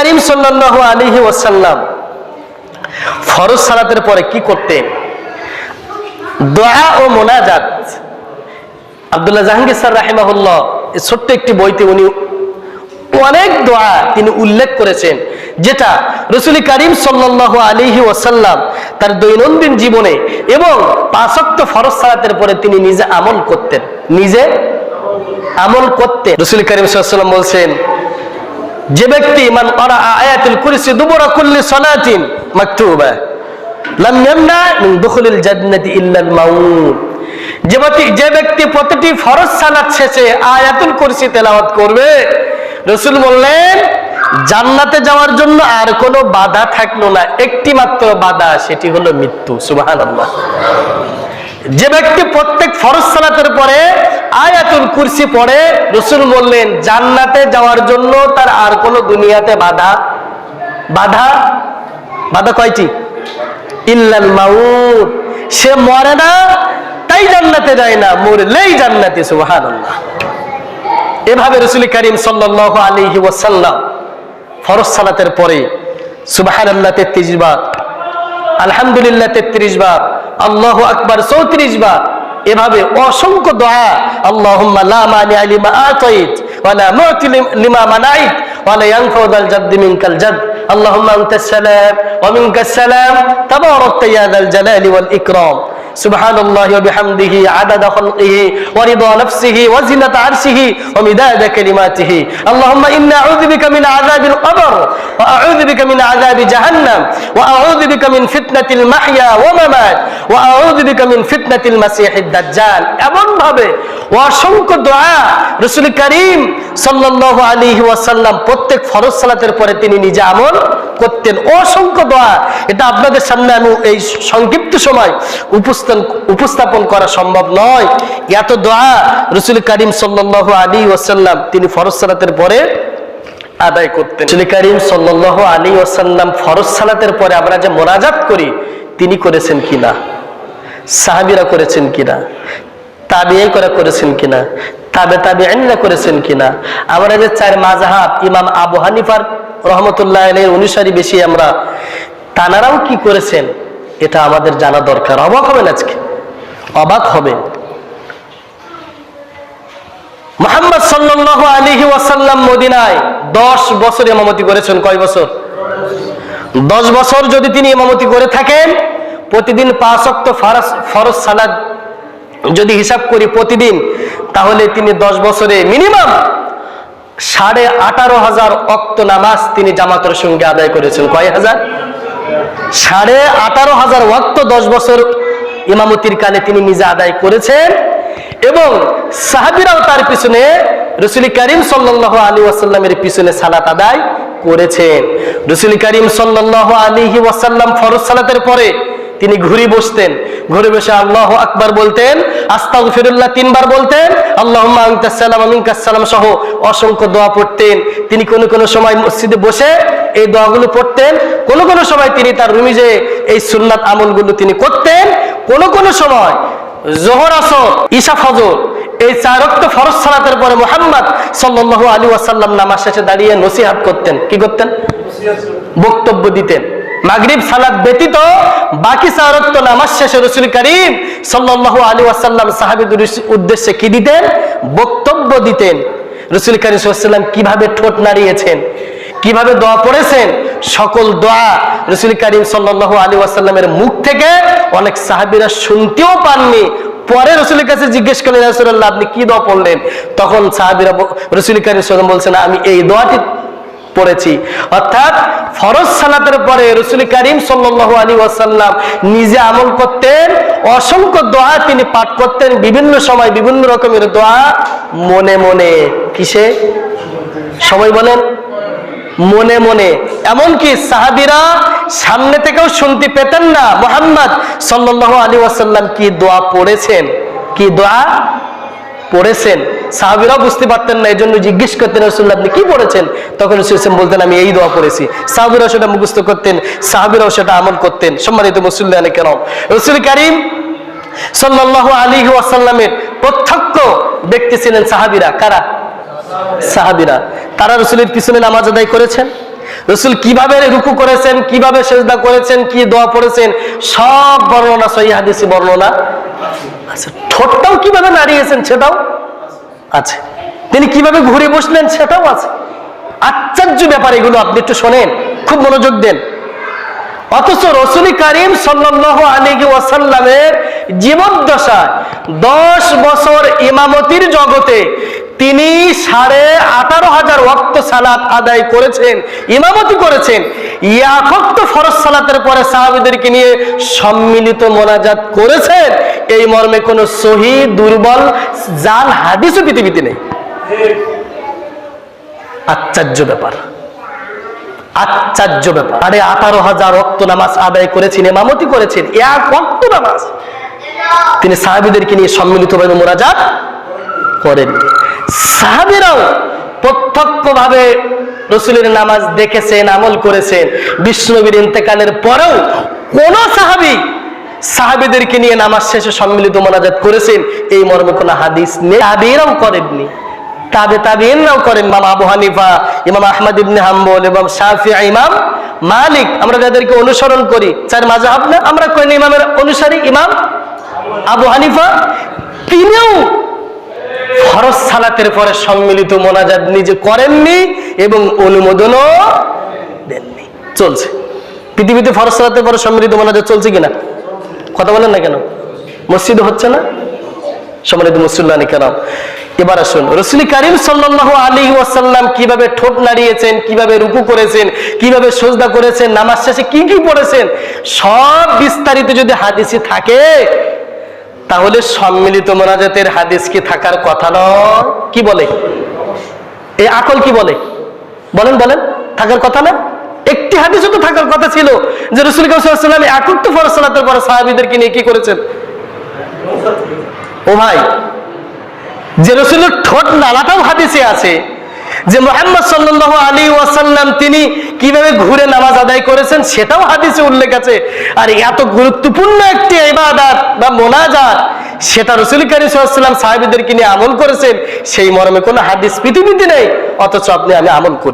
করিম সাল্লাহ আলিহি ওয়াসাল্লাম ফরজ সালাতের পরে কি করতেন? দোয়া ও মোনাজাত। আব্দুল্লাহ জাহাঙ্গীর স্যার রাহেমাহুল্লাহ ছোট্ট একটি বইতে উনি অনেক দোয়া তিনি উল্লেখ করেছেন, যেটা রসুল করিম সাল্লাহ আলিহি ওয়াসাল্লাম তার দৈনন্দিন জীবনে এবং পাঁচক্ত ফরজ সালাতের পরে তিনি নিজে আমল করতেন। নিজে আমল করতেন। রসুল করিম সাল্লাম বলছেন যে ব্যক্তি আয়াতুল যে ব্যক্তি প্রতিটি ফরজ সালাত শেষে আয়াতুল কুরসি তেলাওয়াত করবে, রসুল বললেন, জান্নাতে যাওয়ার জন্য আর কোনো বাধা থাকল না। একটি মাত্র বাধা, সেটি হলো মৃত্যু। সুবহানাল্লাহ। যে ব্যক্তি প্রত্যেক ফরজ সালাতের পরে আয়াতুল কুরসি পড়ে, রসুল বললেন, জান্নাতে যাওয়ার জন্য তার আর কোনো দুনিয়াতে বাধা? বাধা? বাধা কয়টি? ইল্লাল মাউত। সে মরে না, তাই জান্নাতে যায় না, মরলেই জান্নাতে, সুবহানাল্লাহ। এভাবে রসুল করিম সাল্লাল্লাহু আলাইহি ওয়াসাল্লাম ফরজ সালাতের পরে, সুবহানাল্লাহ 33 বার, আলহামদুলিল্লাহ তেত্রিশ বার আল্লাহ আকবার চৌত্রিশ বার। এভাবে অসংখ্য দোয়া আল্লাহ লা মানিআ লিমা আতাইত, ওয়া লা মুতি লিমা মানাইত, ওয়া সুবহানাল্লাহি ওয়া বিহামদিহি, আদাদা খালকিহি, ওয়া রিদা নাফসিহি, ওয়া জিনাতা আরশিহি, ওয়া মিদাদা কালিমাতিহি। আল্লাহুম্মা ইন্না আউযু বিকা মিন আযাবিল কবর, ওয়া আউযু বিকা মিন আযাবি জাহান্নাম, ওয়া আউযু বিকা মিন ফিতনাতিল মাহইয়া ওয়া মামাত, ওয়া আউযু বিকা মিন ফিতনাতিল মাসিহিদ দাজ্জাল। এমন ভাবে অসংখ্য দোয়া রাসূল করিম সাল্লাল্লাহু আলাইহি ওয়াসাল্লাম প্রত্যেক ফরজ সালাতের পরে তিনি নিজে করতেন। অসংখ্য দোয়া। এটা আপনাদের সামনে আমি এই সংক্ষিপ্ত সময় উপস্থিত উপস্থাপন করা সম্ভব নয়। এত দোয়া রসুল করিম সাল্লাল্লাহু আলী ওয়াসাল্লাম তিনি ফরজ সালাতের পরে আদায় করতেন। রসুল করিম সাল্লাল্লাহু আলী ওয়াসাল্লাম ফরজ সালাতের পরে আমরা যে মোনাজাত করি, তিনি করেছেন কিনা? সাহাবিরা করেছেন কিনা? তাবিয়াই করে করেছেন কিনা? তাবে তাবে আইনরা করেছেন কিনা? আমরা যে চার মাজাহাব ইমাম আবু হানিফার রহমতুল্লাহ অনুসারী বেশি আমরা, তানারাও কি করেছেন? এটা আমাদের জানা দরকার। অবাক হবেন আজকে? অবাক হবেন। মোহাম্মদ সাল্লাল্লাহু আলাইহি ওয়াসাল্লাম মদিনায় দশ বছর ইমামতি করেছেন। কয় বছর? দশ বছর যদি তিনি ইমামতি করে থাকেন, প্রতিদিন পাঁচ অক্ত ফরজ সালাদ যদি হিসাব করি প্রতিদিন, তাহলে তিনি দশ বছরে মিনিমাম সাড়ে আঠারো হাজার অক্ত নামাজ তিনি জামাতের সঙ্গে আদায় করেছেন। কয় হাজার? সাড়ে আঠারো হাজার ওয়াক্ত দশ বছর ইমামতির কালে তিনি নিজে আদায় করেছেন এবং সাহাবিরাও তার পিছনে রসুল করিম সাল্লাহ আলী ওয়াসাল্লামের পিছনে সালাত আদায় করেছেন। রসুল করিম সাল্লাহ আলী ওয়াসাল্লাম ফরজ সালাতের পরে তিনি ঘুরি বসতেন। ঘুরে বসে আল্লাহ আকবার বলতেন আস্তাগ ফিরুল্লাহ তিনবার বলতেন আল্লাহ সালাম আমিনকাসালাম সহ অসংখ্য দোয়া পড়তেন। তিনি কোনো কোনো সময় মসজিদে বসে এই দোয়াগুলো পড়তেন। কোনো কোনো সময় তিনি তার রুমি যে এই সুন্নাত আমলগুলো তিনি করতেন। কোনো কোনো সময় জোহর আসর, ঈশা ফজর, এই চারক্ত ফরজ সালাতের পরে মোহাম্মদ সাল্লাল্লাহু আলী ওয়াসাল্লাম নামাজ শেষে দাঁড়িয়ে নসিহাত করতেন। কি করতেন? বক্তব্য দিতেন। মাগরিব সালাত ব্যতীত বাকি সারক্ত নামাজ শেষে রসুল করিম সাল্লাল্লাহু আলী ওয়াসাল্লাম সাহাবিদের উদ্দেশ্যে কি দিতেন? বক্তব্য দিতেন। রসুল করিম কীভাবে ঠোঁট নাড়িয়েছেন? কীভাবে দোয়া পড়েছেন? সকল দোয়া রসুল করিম সাল্লাল্লাহু আলী ওয়াসাল্লামের মুখ থেকে অনেক সাহাবিরা শুনতেও পাননি। পরে রসুলের কাছে জিজ্ঞেস করলেন রসুল্লাহ আপনি কি দোয়া পড়লেন? তখন সাহাবিরা রসুল করিম বলছেন, আমি এই দোয়াটি পড়েছি। অর্থাৎ ফরজ সালাতের পরে রসুল করিম সাল্লাল্লাহু আলী ওয়াসাল্লাম নিজে আমল করতেন, অসংখ্য দোয়া তিনি পাঠ করতেন, বিভিন্ন সময় বিভিন্ন রকমের দোয়া মনে মনে। কিসে? সবাই বলেন, মনে মনে। এমনকি সাহাবিরা সামনে থেকেও শুনতে পেতেন না, মোহাম্মদ সাল্লাল্লাহু আলী ওয়াসাল্লাম কি দোয়া পড়েছেন? কি দোয়া পড়েছেন? সাহাবিরাও বুঝতে পারতেন না এই জন্য জিজ্ঞেস করতেন রসুল্লাহ আপনি কি পড়েছেন? তখন রসুল বলতেন, আমি এই দোয়া পড়েছি। সাহাবিরাও সেটা মুখস্থ করতেন, সাহাবিরাও সেটা আমল করতেন। সম্মানিত মুসল্লাহ কেন রসুল করিম সাল্লাহ আলী ওয়াসাল্লামের প্রত্যক্ষ ব্যক্তি ছিলেন সাহাবিরা। কারা? সাহাবিরা। তারা রসুলের পিছনে নামাজ আদায় করেছেন। রসুল কীভাবে রুকু করেছেন, কীভাবে সেজদা করেছেন, কি দোয়া পড়েছেন, সব বর্ণনা, সহি হাদিসি বর্ণনা আচ্ছা ঠোঁটটাও কীভাবে নাড়িয়েছেন সেটাও আছে। তিনি কীভাবে ঘুরে বসলেন সেটাও আছে। আশ্চর্য ব্যাপার এগুলো, আপনি একটু শোনেন, খুব মনোযোগ দেন। অথচ রসুল করিম সাল্লাহ আলী ওয়াসাল্লামের জীবদ্দশায় দশ বছর ইমামতির জগতে তিনি সাড়ে আঠারো হাজার ওয়াক্ত সালাত আদায় করেছেন, ইমামতি করেছেন। ইয়াকত্ত ফরজ সালাতের পরে সাহাবিদেরকে নিয়ে সম্মিলিত মোনাজাত করেছেন। এই মর্মে কোনো সহি, দুর্বল, জাল, হাদিসও পৃথিবীতে নেই। আশ্চর্য ব্যাপার। আশ্চর্য ব্যাপার। আরে আঠারো হাজার রক্ত নামাজ আদায় করেছেন এমামতি করেছেন, এক রক্ত নামাজ। তিনি সাহাবিদেরকে নিয়ে সম্মিলিতভাবে মোনাজাত করেন সাহাবিরাও প্রত্যক্ষভাবে রসুলের নামাজ দেখেছেন, আমল করেছেন। বিষ্ণবীর ইন্তেকালের পরেও কোন সাহাবি সাহাবিদেরকে নিয়ে নামাজ শেষে সম্মিলিত মোনাজাত করেছেন, এই মর্মে কোনো হাদিস নেই। তাবিরাও করেননি। তাবে তাবিনরাও করেন। ইমাম আবু হানিফা, ইমাম আহমদ ইবনে হাম্বল এবং শাফি, ইমাম মালিক। আমরা যাদেরকে অনুসরণ করি, চার মাজাহাব না? আমরা কোন ইমামের অনুসারী ইমাম আবু হানিফা? তিনিও ফরজ সালাতের পরে সম্মিলিত মোনাজাত নিজে করেননি এবং অনুমোদনও দেননি। চলছে। পৃথিবীতে ফরজ সালাতের পরে সম্মিলিত মোনাজাত চলছে কিনা? কথা বলেন না কেন? মসজিদ হচ্ছে না? সম্মানিত মুসল্লানি কেন এবার আসুন। রসুল করিম সাল্লাহ আলী ওয়াসাল্লাম কীভাবে ঠোঁট নাড়িয়েছেন, কীভাবে রুকু করেছেন, কীভাবে সজদা করেছেন, নামাজ শেষে কি কি পড়েছেন, সব বিস্তারিত যদি হাদিসি থাকে তাহলে সম্মিলিত মোনাজাতের হাদিস কি থাকার কথা নয়? কি বলে? এই আকল কি বলে? বলেন বলেন, থাকার কথা না? একটি হাদিসও তো থাকার কথা ছিল যে রসুল কালাম একক তো ফরজ সালাতের পরে সাহাবিদেরকে নিয়ে কি করেছেন? ও ভাই, যে রসুলের ঠোঁট নালাটাও হাদিসে আছে যে মোহাম্মদ সাল্লাহ আলী ওয়াসাল্লাম তিনি কীভাবে ঘুরে নামাজ আদায় করেছেন সেটাও হাদিসে উল্লেখ আছে। আর এত গুরুত্বপূর্ণ একটি ইবাদত বা মোনাজাত সেটা রসুল করিম সাল্লাম সাহেবদেরকে নিয়ে আমল করেছেন, সেই মর্মে কোনো হাদিস পৃথিবীতে নেই, অথচ আপনি আমি আমল করি।